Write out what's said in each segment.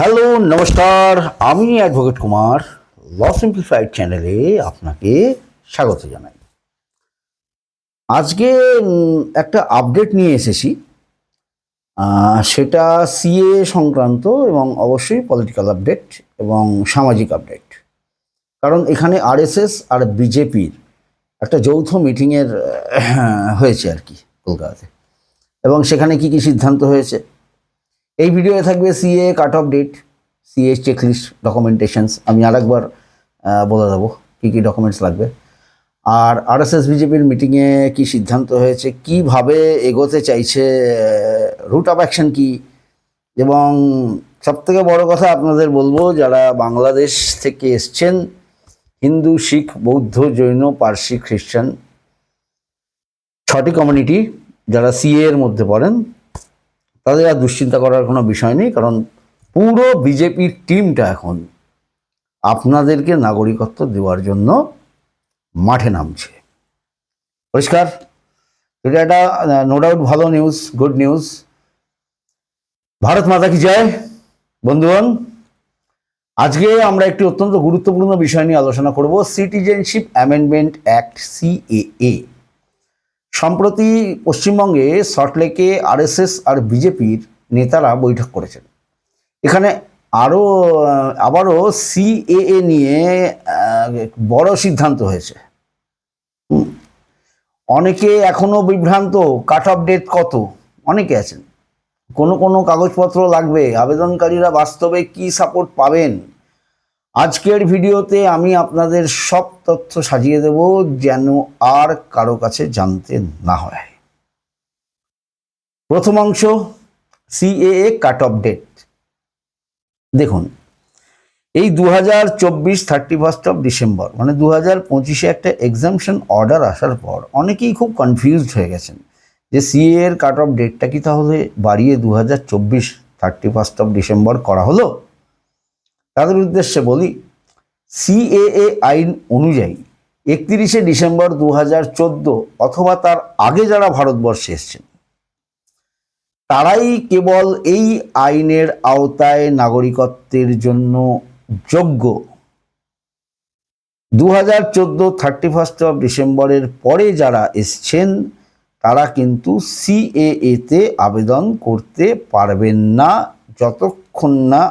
Hello, নমস্কার। আমি advocate Kumar. ল simplified চ্যানেলে আপনাকে স্বাগত জানাই। আজকে একটা আপডেট নিয়ে এসেছি। সেটা সিএ সংক্রান্ত এবং অবশ্যই পলিটিক্যাল আপডেট এবং সামাজিক আপডেট কারণ এখানে আরএসএস আর বিজেপির একটা যৌথ মিটিংয়ের হয়েছে আর কি কলকাতাতে। এবং সেখানে কি কি সিদ্ধান্ত হয়েছে? এই ভিডিওয়ে থাকবে CA cut off date CA checklist documentations আমি আরেকবার বলে দেবো কী কী ডকুমেন্টস লাগবে। আর আরএসএস বিজেপির মিটিংয়ে কি সিদ্ধান্ত হয়েছে, কীভাবে এগোতে চাইছে রুট অফ অ্যাকশন কি? এবং সবথেকে বড় কথা আপনাদের বলব, যারা বাংলাদেশ থেকে এসছেন, হিন্দু, শিখ, বৌদ্ধ, জৈন, পার্সি, খ্রিস্টান, ছটি কমিউনিটি যারা সিএ এর মধ্যে পড়েন তাদের আর দুশ্চিন্তা করার কোনো বিষয় নেই, কারণ পুরো বিজেপির টিমটা এখন আপনাদেরকে নাগরিকত্ব দেওয়ার জন্য মাঠে নামছে। পরিষ্কার? এটা একটা নো ডাউট ভালো news good news Bharat Mata কি জয়? বন্ধুগণ, আজকে আমরা একটি অত্যন্ত গুরুত্বপূর্ণ বিষয় নিয়ে আলোচনা করব সিটিজেনশিপ অ্যামেন্ডমেন্ট অ্যাক্ট সিএএ সম্প্রতি পশ্চিমবঙ্গে সল্টলেকে আরএসএস আর বিজেপির নেতারা বৈঠক করেছেন। এখানে আরও, আবারও সিএএ নিয়ে বড় সিদ্ধান্ত হয়েছে। অনেকে এখনও বিভ্রান্ত কাট অফ ডেট কত? অনেকে আছেন। কোনো কোনো কাগজপত্র লাগবে, আবেদনকারীরা বাস্তবে কি সাপোর্ট পাবেন? আজকের ভিডিওতে আমি আপনাদের সব তথ্য সাজিয়ে দেব যেন আর কারও কাছে জানতে না হয়। প্রথম অংশ, সিএএ কাট অফ ডেট। দেখুন, এই দু হাজার চব্বিশ থার্টি ফার্স্ট অফ ডিসেম্বর মানে দু হাজার পঁচিশে একটা এক্সামশন অর্ডার আসার পর অনেকেই খুব কনফিউজড হয়ে গেছেন যে সিএ এর কাট অফ ডেটটা কি তাহলে বাড়িয়ে দু হাজার চব্বিশ থার্টি ফার্স্ট অফ ডিসেম্বর করা হলো? তাদের উদ্দেশ্যে বলি, সিএএ আইন অনুযায়ী একত্রিশে ডিসেম্বর দু হাজার চোদ্দ অথবা তার আগে যারা ভারতবর্ষে এসছেন, তারাই কেবল এই আইনের আওতায় নাগরিকত্বের জন্য যোগ্য। দু হাজার চোদ্দ থার্টি ফার্স্ট অফ ডিসেম্বরের পরে যারা এসছেন, তারা কিন্তু সিএএতে আবেদন করতে পারবেন না, যতক্ষণ না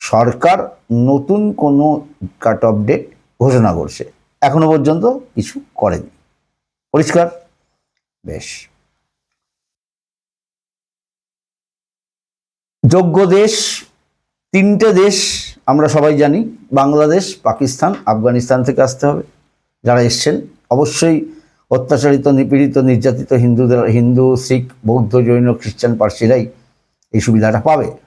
সরকার নতুন কোনো কাট অফ ডেট ঘোষণা করছে। এখনও পর্যন্ত কিছু করেনি। পরিষ্কার? বেশ। যোগ্য দেশ, তিনটে দেশ আমরা সবাই জানি, বাংলাদেশ, পাকিস্তান, আফগানিস্তান থেকে আসতে হবে। যারা এসছেন, অবশ্যই অত্যাচারিত, নিপীড়িত, নির্যাতিত হিন্দুদের, হিন্দু, শিখ, বৌদ্ধ, জৈন, খ্রিস্টান, পার্সিরাই এই সুবিধাটা পাবে।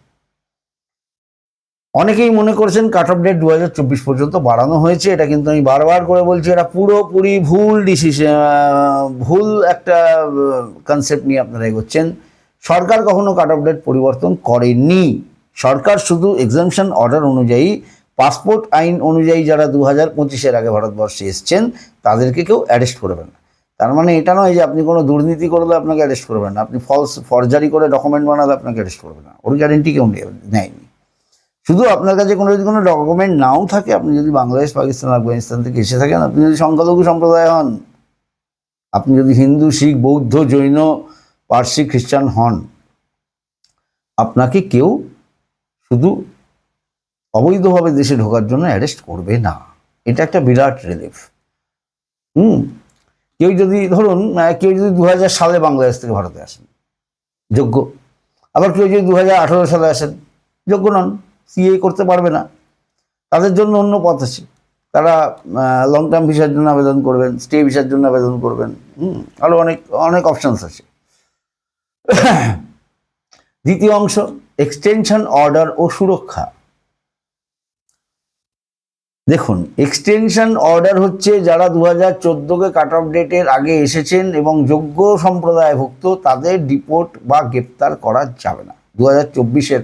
অনেকেই মনে করছেন কাট অফ ডেট দু হাজার চব্বিশ পর্যন্ত বাড়ানো হয়েছে। এটা কিন্তু আমি বারবার করে বলছি, এটা পুরোপুরি ভুল ডিসিশন ভুল একটা কনসেপ্ট নিয়ে আপনারা এগোচ্ছেন। সরকার কখনো কাট অফ ডেট পরিবর্তন করেনি। সরকার শুধু এক্সামশন অর্ডার অনুযায়ী পাসপোর্ট আইন অনুযায়ী যারা দু হাজার পঁচিশের আগে ভারতবর্ষে এসছেন, তাদেরকে কেউ অ্যারেস্ট করবে না। তার মানে এটা নয় যে আপনি কোনো দুর্নীতি করলে আপনাকে অ্যারেস্ট করবেন না। আপনি ফলস ফরজারি করে ডকুমেন্ট বানালে আপনাকে অ্যারেস্ট করবে না। ওর গ্যারেন্টি কেউ নেয়নি। শুধু আপনার কাছে কোনো যদি কোনো ডকুমেন্ট নাও থাকে, আপনি যদি বাংলাদেশ, পাকিস্তান, আফগানিস্তান থেকে এসে থাকেন, আপনি যদি সংখ্যালঘু সম্প্রদায় হন, আপনি যদি হিন্দু, শিখ, বৌদ্ধ, জৈন, পার্সি, খ্রিস্টান হন, আপনাকে কেউ শুধু অবৈধভাবে দেশে ঢোকার জন্য অ্যারেস্ট করবে না। এটা একটা বিরাট রিলিফ হুম? কেউ যদি, ধরুন কেউ যদি দু হাজার সালে বাংলাদেশ থেকে ভারতে আসেন, যোগ্য। আবার কেউ যদি দু হাজার আঠারো সালে আসেন, যোগ্য নন। সিএ করতে পারবে না। তাদের জন্য অন্য পথ আছে। তারা লং টার্ম ভিসার জন্য আবেদন করবেন স্টে ভিসার জন্য আবেদন করবেন, হুম আরও অনেক অনেক অপশানস আছে। দ্বিতীয় অংশ এক্সটেনশন অর্ডার ও সুরক্ষা। দেখুন এক্সটেনশন অর্ডার হচ্ছে যারা দু হাজার চোদ্দোকে কাট অফ ডেটের আগে এসেছেন এবং যোগ্য সম্প্রদায়ভুক্ত, তাদের ডিপোর্ট বা গ্রেপ্তার করা যাবে না। দু হাজার চব্বিশের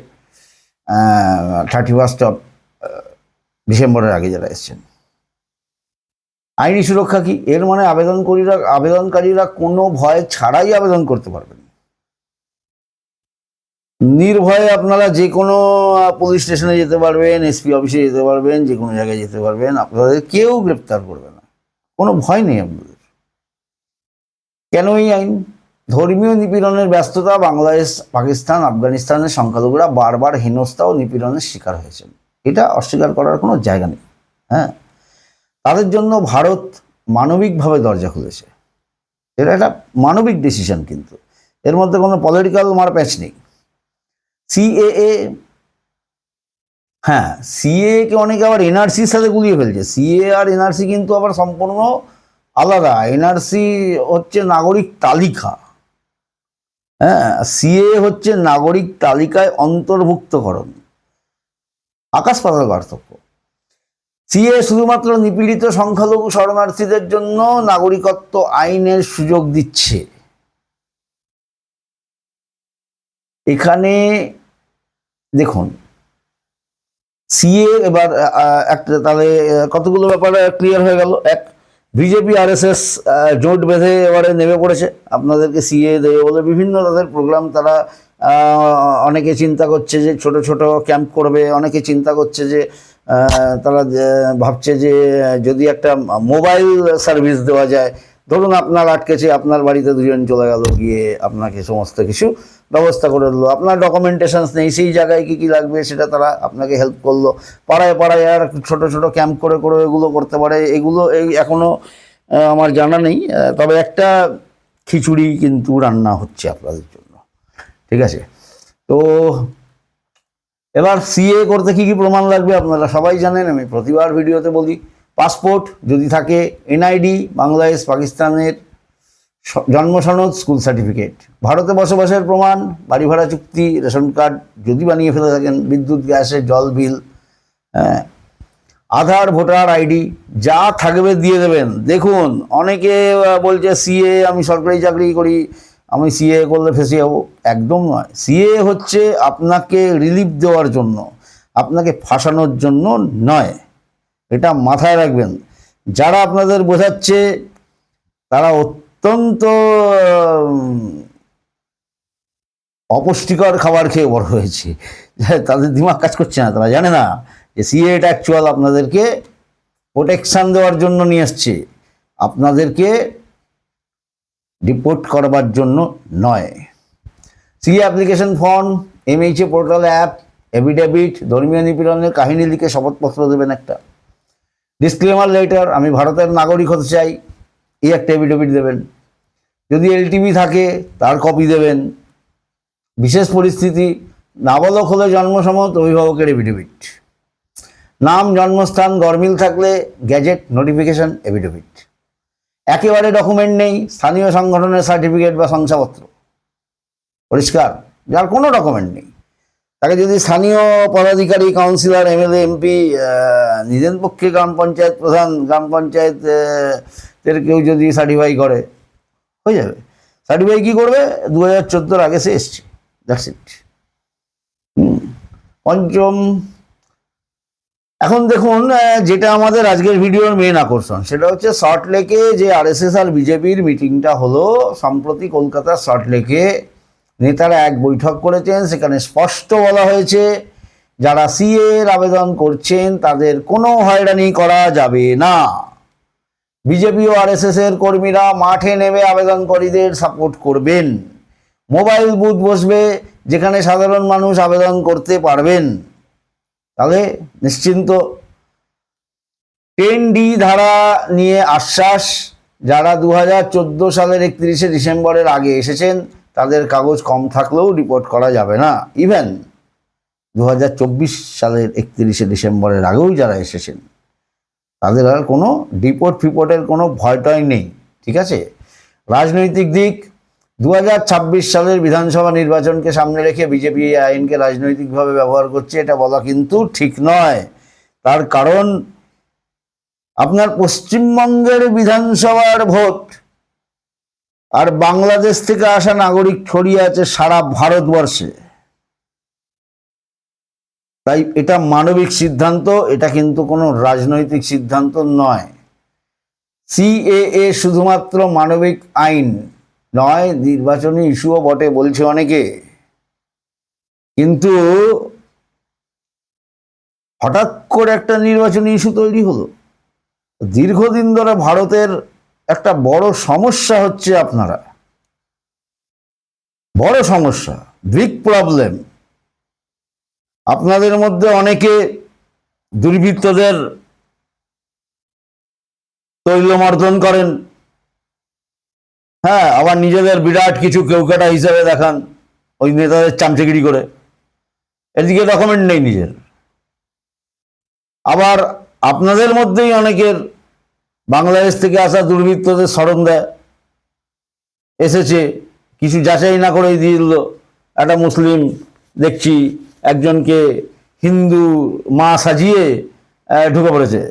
থার্টি ফার্স্ট অফ ডিসেম্বরের আগে যারা এসেছেন। আইনি সুরক্ষা কি? এর মানে আবেদনকারীরা আবেদনকারীরা কোনো ভয় ছাড়াই আবেদন করতে পারবেন। নির্ভয়ে আপনারা যে কোনো পুলিশ স্টেশনে যেতে পারবেন এসপি অফিসে যেতে পারবেন, যে কোনো জায়গায় যেতে পারবেন, আপনাদের কেউ গ্রেপ্তার করবে না। কোনো ভয় নেই আপনাদের। কেন এই আইন? ধর্মীয় নিপীড়নের ব্যস্ততা, বাংলাদেশ, পাকিস্তান, আফগানিস্তানের সংখ্যালঘুরা বারবার হেনস্থা ও নিপীড়নের শিকার হয়েছেন। এটা অস্বীকার করার কোনো জায়গা নেই। হ্যাঁ? তাদের জন্য ভারত মানবিকভাবে দরজা খুলেছে। এটা একটা মানবিক ডিসিশন কিন্তু। এর মধ্যে কোনো পলিটিক্যাল মারপ্যাচ নেই। সিএএ হ্যাঁ সিএ কে অনেকে আবার এনআরসির সাথে গুলিয়ে ফেলছে। সিএ আর এনআরসি কিন্তু আবার সম্পূর্ণ আলাদা। এনআরসি হচ্ছে নাগরিক তালিকা। হ্যাঁ সিএ হচ্ছে নাগরিক তালিকায় অন্তর্ভুক্তকরণ। আকাশ পাতাল পার্থক্য। সিএ শুধুমাত্র নিপীড়িত সংখ্যালঘু শরণার্থীদের জন্য নাগরিকত্ব আইনের সুযোগ দিচ্ছে। এখানে দেখুন সিএ এবার একটা তাহলে কতগুলো ব্যাপারে ক্লিয়ার হয়ে গেল? এক বিজেপি আর এস এস জোট বেঁধে এবারে নেমে পড়েছে। আপনাদেরকে সিএ দেবে বলে বিভিন্ন তাদের প্রোগ্রাম তারা অনেকে চিন্তা করছে যে ছোট ছোট ক্যাম্প করবে, অনেকে চিন্তা করছে যে তারা ভাবছে যে যদি একটা মোবাইল সার্ভিস দেওয়া যায় ধরুন আপনার আটকেছে, আপনার বাড়িতে দুজন চলে গেল, গিয়ে আপনাকে সমস্ত কিছু ব্যবস্থা করে দিলো। আপনার ডকুমেন্টেশনস নেই, সেই জায়গায় কী কী লাগবে সেটা তারা আপনাকে হেল্প করল। পাড়ায় পাড়ায় আর ছোট ছোট ক্যাম্প করে করে এগুলো করতে পারে। এগুলো এই এখনও আমার জানা নেই। তবে একটা খিচুড়ি কিন্তু রান্না হচ্ছে আপনাদের জন্য। ঠিক আছে? তো এবার সিএ করতে কি কি প্রমাণ লাগবে আপনারা সবাই জানেন, আমি প্রতিবার ভিডিওতে বলি। পাসপোর্ট যদি থাকে, এনআইডি, বাংলাদেশ, পাকিস্তানের স- জন্ম সনদ, স্কুল সার্টিফিকেট। ভারতে বসবাসের প্রমাণ, বাড়ি ভাড়া চুক্তি, রেশন কার্ড যদি বানিয়ে ফেলে থাকেন, বিদ্যুৎ, গ্যাসের, জল বিল হ্যাঁ আধার, ভোটার আইডি, যা থাকবে দিয়ে দেবেন। দেখুন, অনেকে বলছে, সিএ, আমি সরকারি চাকরি করি, আমি সিএ করলে ফেসে যাব। একদম নয়। সিএ হচ্ছে আপনাকে রিলিফ দেওয়ার জন্য, আপনাকে ফাঁসানোর জন্য নয়। এটা মাথায় রাখবেন। যারা আপনাদের বোঝাচ্ছে, তারা অত্যন্ত অপুষ্টিকর খাবার খেয়ে বড় হয়েছে। তাদের দিমাগ কাজ করছে না, তারা জানে না যে সিএটা অ্যাকচুয়াল আপনাদেরকে প্রোটেকশান দেওয়ার জন্য নিয়ে এসছে আপনাদেরকে রিপোর্ট করবার জন্য নয়। CA application form MHA portal app affidavit ধর্মীয় নিপীড়নের কাহিনী লিখে শপথপত্র দেবেন একটা। ডিসক্লেমার লেটার আমি ভারতের নাগরিক হতে চাই। এই একটা এভিডেভিট দেবেন। যদি এলটিভি থাকে, তার কপি দেবেন। বিশেষ পরিস্থিতি, নাবালক হলে জন্মসমত অভিভাবকের এভিডেভিট নাম, জন্মস্থান গরমিল থাকলে গ্যাজেট নোটিফিকেশন এভিডেভিট একেবারে ডকুমেন্ট নেই, স্থানীয় সংগঠনের সার্টিফিকেট বা শংসাপত্র। পরিষ্কার, যার কোনো ডকুমেন্ট নেই। তাকে যদি স্থানীয় পদাধিকারী কাউন্সিলর এমএলএ এমপি নিজের পক্ষে গ্রাম পঞ্চায়েত প্রধান গ্রাম পঞ্চায়েত আহ, এর কেউ যদি সার্টিফাই করে হয়ে যাবে। সার্টিফাই কী করবে? দু হাজার চোদ্দোর আগে সে এসছে। দ্যাটস ইট পঞ্চম এখন দেখুন যেটা আমাদের আজকের ভিডিওর মেন আকর্ষণ সেটা হচ্ছে সল্ট লেকে যে আরএসএস আর বিজেপির মিটিংটা হলো সম্প্রতি কলকাতার সল্ট লেকে নেতারা এক বৈঠক করেছেন, সেখানে স্পষ্ট বলা হয়েছে, যারা সিএ এর আবেদন করছেন, তাদের কোনো হয়রানি করা যাবে না। বিজেপি ও আরএসএস এর কর্মীরা মাঠে নেমে আবেদনকারীদের সাপোর্ট করবেন। মোবাইল বুথ বসবে, যেখানে সাধারণ মানুষ আবেদন করতে পারবেন। তাহলে নিশ্চিন্ত। টেন ডি ধারা নিয়ে আশ্বাস, যারা দু হাজার চোদ্দ সালের একত্রিশে ডিসেম্বরের আগে এসেছেন তাদের কাগজ কম থাকলেও রিপোর্ট করা যাবে না। ইভেন দু হাজার চব্বিশ সালের একত্রিশে ডিসেম্বরের আগেও যারা এসেছেন, তাদের আর কোনো ডিপোর্ট ফিপোর্টের কোনো ভয়টয় নেই, ঠিক আছে? রাজনৈতিক দিক দু হাজার ছাব্বিশ সালের বিধানসভা নির্বাচনকে সামনে রেখে বিজেপি এই আইনকে রাজনৈতিকভাবে ব্যবহার করছে, এটা বলা কিন্তু ঠিক নয়। তার কারণ, আপনার পশ্চিমবঙ্গের বিধানসভার ভোট আর বাংলাদেশ থেকে আসা নাগরিক ছড়িয়ে আছে সারা ভারতবর্ষে। তাই এটা মানবিক সিদ্ধান্ত, এটা কিন্তু কোনো রাজনৈতিক সিদ্ধান্ত নয়। সিএএ শুধুমাত্র মানবিক আইন নয়, নির্বাচনী ইস্যুও বটে বলছে অনেকে। কিন্তু হঠাৎ করে একটা নির্বাচনী ইস্যু তৈরি হলো। দীর্ঘদিন ধরে ভারতের একটা বড় সমস্যা হচ্ছে আপনারা। বড় সমস্যা বিগ প্রবলেম আপনাদের মধ্যে অনেকে দুর্বৃত্তদের তৈলমার্জন করেন। হ্যাঁ আবার নিজেদের বিরাট কিছু কেউকাটা হিসেবে দেখান, ওই নেতাদের চামচেগিরি করে। এদিকে ডকুমেন্ট নেই নিজের। আবার আপনাদের মধ্যেই অনেকের বাংলাদেশ থেকে আসা দুর্বৃত্তদের স্মরণ দেয়। এসেছে, কিছু যাচাই না করেই দিয়ে দিল। একটা মুসলিম দেখছি, একজনকে হিন্দু মা সাজিয়ে ঢুকে পড়েছে।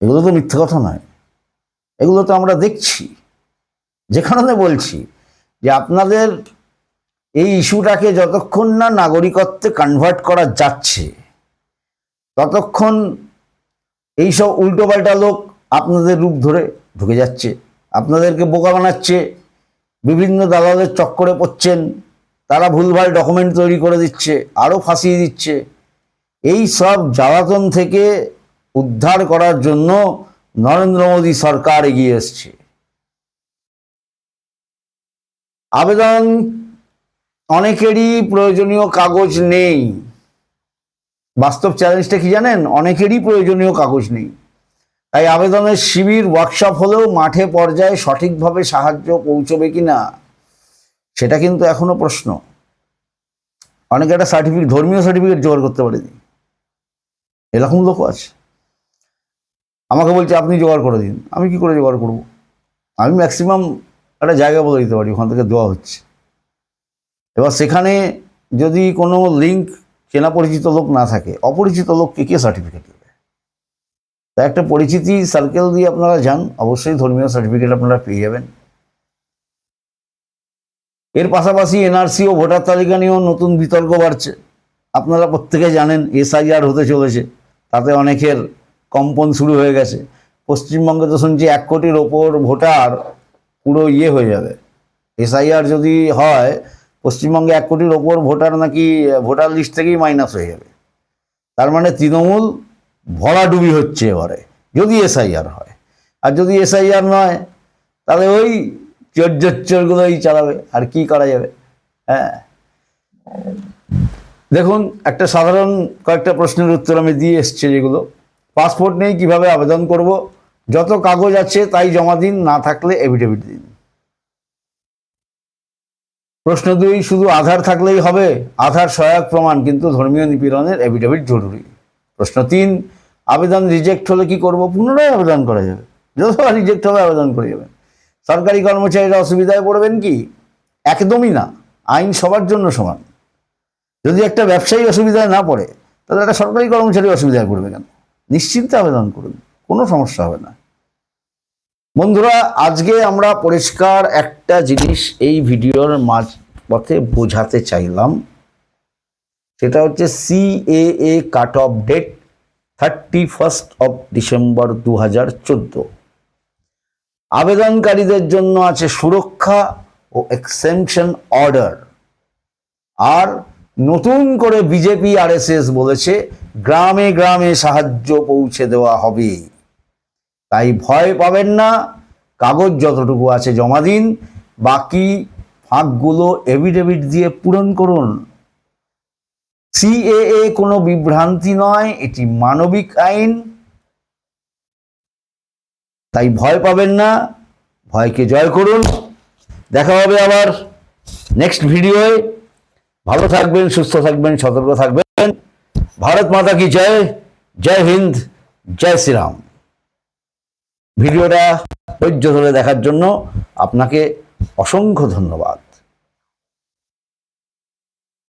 এগুলো তো মিথ্যে কথা নয়। এগুলো তো আমরা দেখছি। যে কারণে বলছি যে আপনাদের এই ইস্যুটাকে যতক্ষণ না নাগরিকত্বে কনভার্ট করা যাচ্ছে, ততক্ষণ এইসব উল্টোপাল্টা লোক আপনাদের রূপ ধরে ঢুকে যাচ্ছে, আপনাদেরকে বোকা বানাচ্ছে, বিভিন্ন দালালের চক্করে পড়ছেন, তারা ভুলভাল ডকুমেন্ট তৈরি করে দিচ্ছে আরও ফাঁসিয়ে দিচ্ছে। এই সব জ্বালাতন থেকে উদ্ধার করার জন্য নরেন্দ্র মোদী সরকার এগিয়ে এসছে। আবেদন অনেকেরই প্রয়োজনীয় কাগজ নেই। বাস্তব চ্যালেঞ্জটা কি জানেন? অনেকেরই প্রয়োজনীয় কাগজ নেই। তাই আবেদনের শিবির ওয়ার্কশপ হলেও মাঠে পর্যায়ে সঠিকভাবে সাহায্য পৌঁছবে কি না সেটা কিন্তু এখনও প্রশ্ন। অনেকে একটা সার্টিফিকেট ধর্মীয় সার্টিফিকেট জোগাড় করতে পারেনি। এরকম লোকও আছে। আমাকে বলছে, আপনি জোগাড় করে দিন। আমি কি করে জোগাড় করব? আমি ম্যাক্সিমাম একটা জায়গা বলে দিতে পারি, ওখান থেকে দেওয়া হচ্ছে। এবার সেখানে যদি কোনো লিঙ্ক চেনা পরিচিত লোক না থাকে, অপরিচিত লোককে কে সার্টিফিকেট দেবে? তাই একটা পরিচিতি সার্কেল দিয়ে আপনারা যান, অবশ্যই ধর্মীয় সার্টিফিকেট আপনারা পেয়ে যাবেন। এর পাশাপাশি এনআরসি ও ভোটার তালিকা নিয়েও নতুন বিতর্ক বাড়ছে। আপনারা প্রত্যেকে জানেন এসআইআর হতে চলেছে। তাতে অনেকের কম্পন শুরু হয়ে গেছে। পশ্চিমবঙ্গে তো শুনছি এক কোটির ওপর ভোটার পুরো ইয়ে হয়ে যাবে। এসআইআর যদি হয় পশ্চিমবঙ্গে এক কোটির ওপর ভোটার নাকি, ভোটার লিস্ট থেকেই মাইনাস হয়ে যাবে। তার মানে তৃণমূল ভরাডুবি হচ্ছে এবারে, যদি এসআইআর হয়। আর যদি এসআইআর নয়, তাহলে ওই চোরজোচ্চরগুলোই চালাবে, আর কি করা যাবে? হ্যাঁ। দেখুন, একটা সাধারণ কয়েকটা প্রশ্নের উত্তর আমি দিয়ে এসছি যেগুলো পাসপোর্ট নেই কীভাবে আবেদন করব, যত কাগজ আছে তাই জমা দিন, না থাকলে এভিডেভিট দিন। প্রশ্ন দুই, শুধু আধার থাকলেই হবে? আধার সহায়ক প্রমাণ, কিন্তু ধর্মীয় নিপীড়নের এভিডেভিট জরুরি। প্রশ্ন তিন, আবেদন রিজেক্ট হলে কি করব? পুনরায় আবেদন করা যাবে। যতবার রিজেক্ট হবে, আবেদন করে যাবেন। সরকারি কর্মচারীরা অসুবিধায় পড়বেন কি? একদমই না। আইন সবার জন্য সমান। যদি একটা ব্যবসায়ী অসুবিধায় না পড়ে, তাহলে একটা সরকারি কর্মচারী অসুবিধায় পড়বে কেন? নিশ্চিন্তে আবেদন করুন। কোনো সমস্যা হবে না। বন্ধুরা, আজকে আমরা পরিষ্কার একটা জিনিস এই ভিডিওর মাঝ পথে বোঝাতে চাইলাম। সেটা হচ্ছে CAA cut off date thirty first of December দু হাজার চোদ্দ আবেদনকারীদের জন্য আছে সুরক্ষা ও এক্সেমশন অর্ডার আর নতুন করে বিজেপি আরএসএস বলেছে, গ্রামে গ্রামে সাহায্য পৌঁছে দেওয়া হবে তাই ভয় পাবেন না। কাগজ যতটুকু আছে জমা দিন। বাকি ফাঁকগুলো এভিডেভিট দিয়ে পূরণ করুন। সিএএ কোনো বিভ্রান্তি নয়, এটি মানবিক আইন। তাই ভয় পাবেন না, ভয়কে জয় করুন। দেখা হবে আবার নেক্সট ভিডিওয়ে ভালো থাকবেন, সুস্থ থাকবেন, সতর্ক থাকবেন। ভারত মাতা কি জয়? জয় হিন্দ, জয় শ্রীরাম। ভিডিওটা ধৈর্য ধরে দেখার জন্য আপনাকে অসংখ্য ধন্যবাদ।